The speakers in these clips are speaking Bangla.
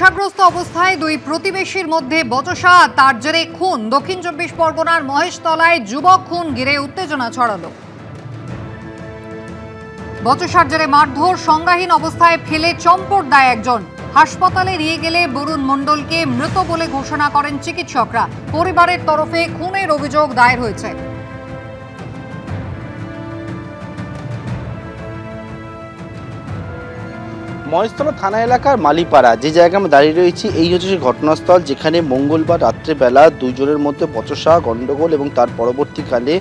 নেশাগ্রস্ত অবস্থায় দুই প্রতিবেশীর মধ্যে বচসা তার জেরে খুন। দক্ষিণ চব্বিশ পরগনার মহেশতলায় যুবক খুন ঘিরে উত্তেজনা ছড়ালো। বচসার জেরে মারধর, সংজ্ঞাহীন অবস্থায় ফেলে চম্পট দেয় একজন। হাসপাতালে নিয়ে গেলে বরুণ মণ্ডলকে মৃত বলে ঘোষণা করেন চিকিৎসকরা। পরিবারের তরফে খুনের অভিযোগ দায়ের হয়েছে। মহেশতলা থানা এলাকার মালিপাড়া, যে জায়গায় আমরা দাঁড়িয়ে রয়েছি, এই হচ্ছে সেই ঘটনাস্থল যেখানে মঙ্গলবার রাত্রেবেলা দুজনের মধ্যে বচসা, গণ্ডগোল এবং তার পরবর্তীকালে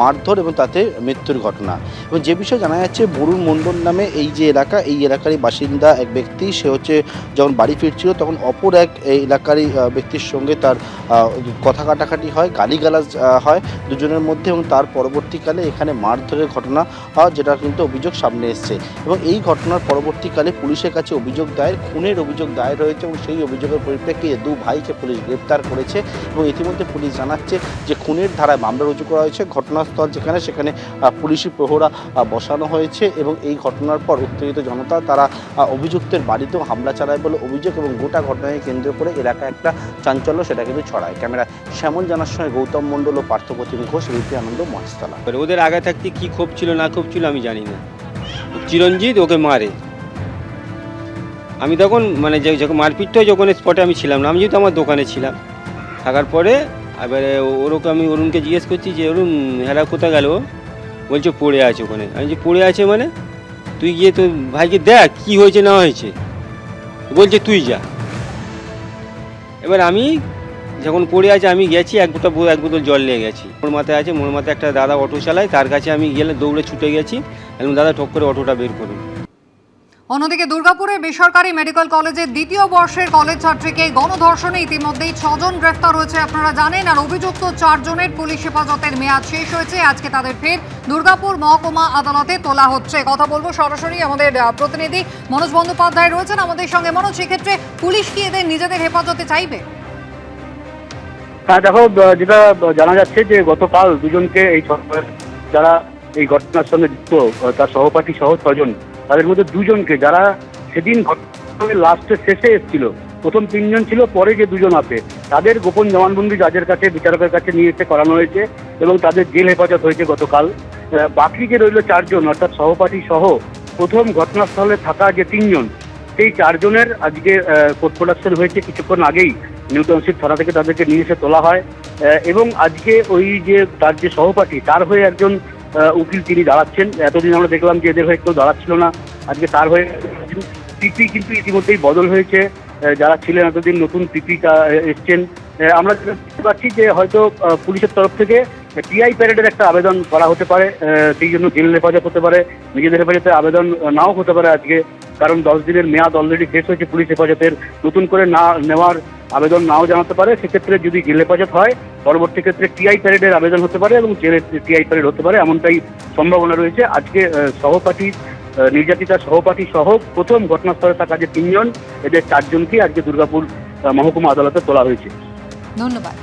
মারধর এবং তাতে মৃত্যুর ঘটনা। এবং যে বিষয়ে জানা যাচ্ছে, বরুণ মণ্ডল নামে এই যে এলাকা, এই এলাকারই বাসিন্দা এক ব্যক্তি, সে হচ্ছে যখন বাড়ি ফিরছিল তখন অপর এক, এই এলাকারই ব্যক্তির সঙ্গে তার কথা কাটাকাটি হয়, গালিগালাজ হয় দুজনের মধ্যে এবং তার পরবর্তীকালে এখানে মারধরের ঘটনা যেটা কিন্তু অভিযোগ সামনে এসছে। এবং এই ঘটনার পরবর্তীকালে পুলিশের কাছে অভিযোগ দায়ের, খুনের অভিযোগ দায়ের হয়েছে এবং সেই অভিযোগের পরিপ্রেক্ষিতে দু ভাইকে পুলিশ গ্রেপ্তার করেছে এবং ইতিমধ্যে পুলিশ জানাচ্ছে যে খুনের ধারায় মামলা রুজু করা হয়েছে, ঘটনাস্থল যেখানে সেখানে পুলিশি প্রহরা বসানো হয়েছে এবং এই ঘটনার পর উত্তেজিত জনতা তারা অভিযুক্তের বাড়িতেও হামলা চালায় বলে অভিযোগ এবং গোটা ঘটনাকে কেন্দ্র করে এলাকায় একটা চাঞ্চল্য সেটা কিন্তু ছড়ায়। ক্যামেরা শ্যামল জানার সময় গৌতম মণ্ডল ও পার্থপ্রতিম ঘোষ রীতি আনন্দ, মহেশতলা। ওদের আগে থাকতে কি ক্ষোভ ছিল, না ক্ষোভ ছিল আমি জানি না। চিরঞ্জিত ওকে মারে। আমি তখন মানে যে যখন মারপিটটা যখন স্পটে আমি ছিলাম না, আমি যেহেতু আমার দোকানে ছিলাম। থাকার পরে, এবারে ও- ওরকে আমি অরুণকে জিজ্ঞেস করছি যে, অরুণ, হেরা কোথায় গেল? বলছে, পড়ে আছে ওখানে। আমি যে পড়ে আছে মানে? তুই গিয়ে তো ভাইকে দেখ, কি হয়েছে না হয়েছে। বলছে, তুই যা। এবার আমি যখন পড়ে আছে, আমি গেছি, এক বোতল এক বোতল জল নিয়ে গেছি। মোর মাথায় আছে, মোর মাথায় একটা দাদা অটো চালায়, তার কাছে আমি গেলে দৌড়ে ছুটে গেছি। এবং দাদা, ঠক করে অটোটা বের করুন। অন্যদিকে দুর্গাপুরে বেসরকারি মেডিকেল কলেজের দ্বিতীয় বর্ষের কলেজ ছাত্রীকে গণধর্ষণে ইতিমধ্যেই ছজন গ্রেফতার হয়েছে, আপনারা জানেন, আর অভিযুক্ত চারজনের পুলিশ হেফাজতের মেয়াদ শেষ হয়েছে। আজকে তাদের ফের দুর্গাপুর মহকুমা আদালতে তোলা হচ্ছে। কথা বলব সরাসরি আমাদের প্রতিনিধি মনোজ বন্দ্যোপাধ্যায় রয়েছেন। আমাদের সঙ্গে মনোজ, সেক্ষেত্রে পুলিশ কি এদের নিজেদের হেফাজতে চাইবে? হ্যাঁ দেখো যেটা জানা যাচ্ছে যে গতকাল দুজনকে এই যারা এই ঘটনার সঙ্গে যুক্ত তার সহপাঠী সহ ছজন। তাদের মধ্যে দুজনকে, যারা সেদিন ঘটনার লাস্টের শেষে এসেছিল, প্রথম তিনজন ছিল, পরে যে দুজন আছে, তাদের গোপন জবানবন্দি জাজের কাছে, বিচারকের কাছে নিয়ে এসে করানো হয়েছে এবং তাদের জেল হেফাজত হয়েছে গতকাল। বাকি যে রইল চারজন, অর্থাৎ সহপাঠী সহ প্রথম ঘটনাস্থলে থাকা যে তিনজন, সেই চারজনের আজকে কোর্ট প্রোডাকশন হয়েছে কিছুক্ষণ আগেই। নিউ টাউনশিপ থানা থেকে তাদেরকে নিয়ে এসে তোলা হয়। এবং আজকে ওই যে, তার যে সহপাঠী, তার হয়ে একজন উকিল তিনি দাঁড়াচ্ছেন। এতদিন আমরা দেখলাম যে এদের হয়ে কেউ দাঁড়াচ্ছিল না। আজকে তার হয়ে পিপি কিন্তু ইতিমধ্যেই বদল হয়েছে। যারা ছিলেন এতদিন নতুন পিপি এসছেন। আমরা দেখতে পাচ্ছি যে হয়তো পুলিশের তরফ থেকে টিআই প্যারেডের একটা আবেদন করা হতে পারে। সেই জন্য জেল হেফাজত হতে পারে। নিজেদের হেফাজতে আবেদন নাও হতে পারে আজকে। কারণ দশ দিনের মেয়াদ অলরেডি শেষ হয়েছে পুলিশ হেফাজতের। নতুন করে না নেওয়ার আবেদন নাও জানাতে পারে। সেক্ষেত্রে যদি জেল হেফাজত হয় পরবর্তী ক্ষেত্রে টিআই প্যারেডের আবেদন হতে পারে এবং জেলে টিআই প্যারেড হতে পারে এমনটাই সম্ভাবনা রয়েছে। আজকে সহপাঠী নির্যাতিতা সহপাঠী সহ প্রথম ঘটনাস্থলে থাকা যে তিনজন, এদের চারজনকে আজকে দুর্গাপুর মহকুমা আদালতে তোলা হয়েছে। ধন্যবাদ।